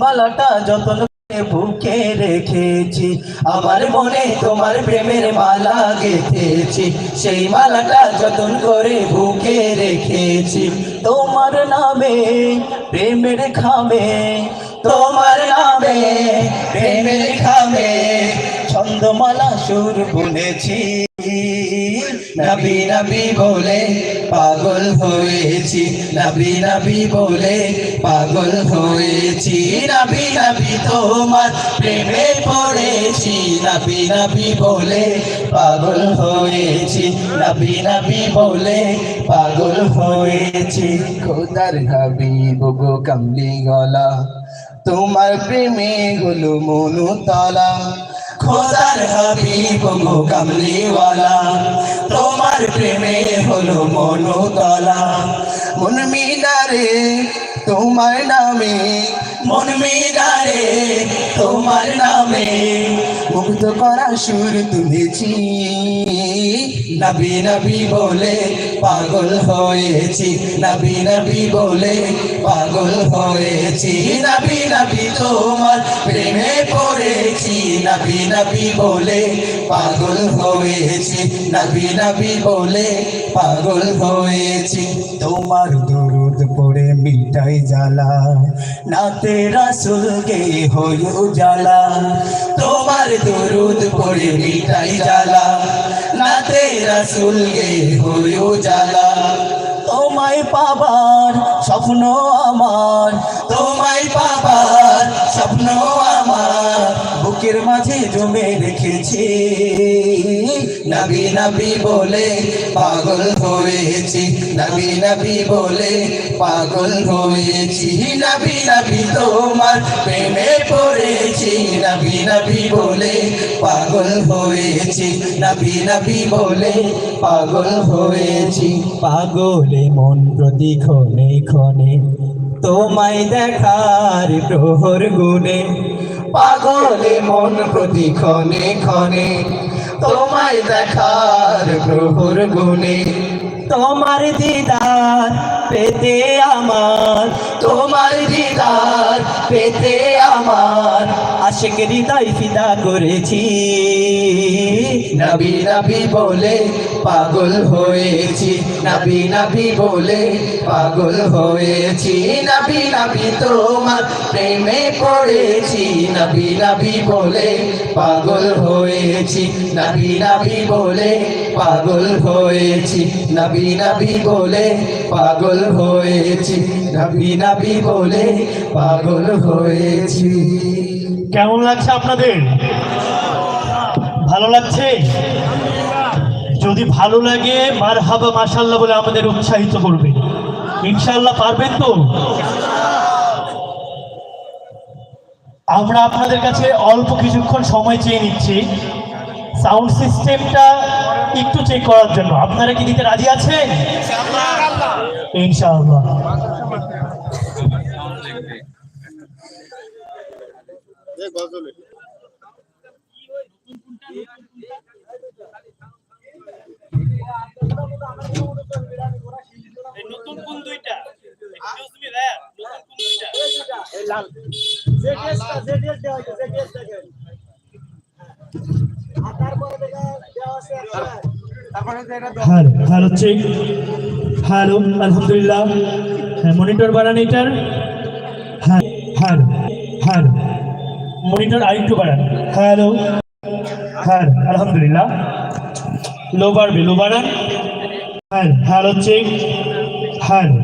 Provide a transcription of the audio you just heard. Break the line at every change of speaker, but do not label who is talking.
মালাটা যতন বুকে রেখেছি, আমার মনে তোমার প্রেমের মালা গেঁথেছি, সেই মালাটা যতন করে বুকে রেখেছি। তোমার নামে প্রেমের খামে, তোমার নামে প্রেমের খামে, ছন্দমালা সুর বুনেছি। নবী নবী বলে পাগল হয়েছি। নবী নবী বলে পাগল হয়েছি। নবী নবী তোমার প্রেমে পড়েছি। নবী নবী বলে পাগল হয়েছি। নবী নবী বলে পাগল হয়েছি। খোদার হাবিব গো কামলি গলা, তোমার প্রেমে গুলো মনু তলা। খোদার হাবিব গো কামলিওয়ালা তোমার প্রেমে হলো মনোতলা। মন মিনারে তোমার নামে, মন মিনারে তোমার নামে। মুগ্ধ করা সুর তুলেছি, নবী নবী বলে পাগল হয়েছি। নবী নবী বলে পাগল হয়েছি। নবী নবী তোমার প্রেমে নবী নবী বলে পাগল হয়েছি, নবী নবী বলে পাগল হয়েছি। তোমার দরুদ পড়ে মিটাই জ্বালা, নাতে রাসুল গে হই উজালা। তোমার দরুদ পড়ে মিটাই জ্বালা, নাতে রাসুল গে হই উজালা। তোমায় পাবার স্বপ্ন আমার তোমায় বুকের মাঝে জমে রেখেছি। নবী নবী বলে পাগল হয়েছি। নবী নবী বলে পাগল হয়েছি। নবী নবী তোমার প্রেমে পড়েছি। নবী নবী বলে পাগল হয়েছি। নবী নবী বলে পাগল হয়েছি। পাগলে মন প্রতি ক্ষণে ক্ষণে তোমায় দেখার প্রহর গুণে পাগলে মন প্রতি ক্ষণে ক্ষণে তোমায় দেখার প্রভুর গুণে। তোমার দিদার পেতে আমার তোমার দিদার পেতে আমার আশেক হৃদয় ফিদা করেছি। নবী নবী বলে পাগল হয়েছি। নবী নবী বলে পাগল হয়েছি। নবী নবী তোমার প্রেমে পড়েছি। নবী নবী বলে পাগল হয়েছি। নবী নবী বলে পাগল হয়েছি। নবী নবী বলে পাগল হয়েছি। নবী নবী বলে পাগল হয়েছি।
কেমন লাগছে আপনাদের? ভালো লাগছে? যদি ভালো লাগে মার হাবা মাসাল্লাহ বলে আমাদের উৎসাহিত করবে। ইনশাল্লাহ পারবেন তো? আমরা আপনাদের কাছে অল্প কিছুক্ষণ সময় চেয়ে নিচ্ছি। সাউন্ড সিস্টেমটা একটু চেক করার জন্য। আপনারা কি দিতে রাজি আছেন? ইনশাআল্লাহ। নতুন কোন দুইটা? হ্যালো। হ্যালো চেক হ্যালো আলহামদুলিল্লাহ। হ্যাঁ মনিটর বাড়ান এটার হ্যাঁ হ্যালো হ্যালো। মনিটর আরেকটু বাড়ান। হ্যালো। হ্যাঁ আলহামদুলিল্লাহ। লো বাড়বে লো বাড়ান। হ্যাঁ হ্যাঁ হচ্ছে হ্যালো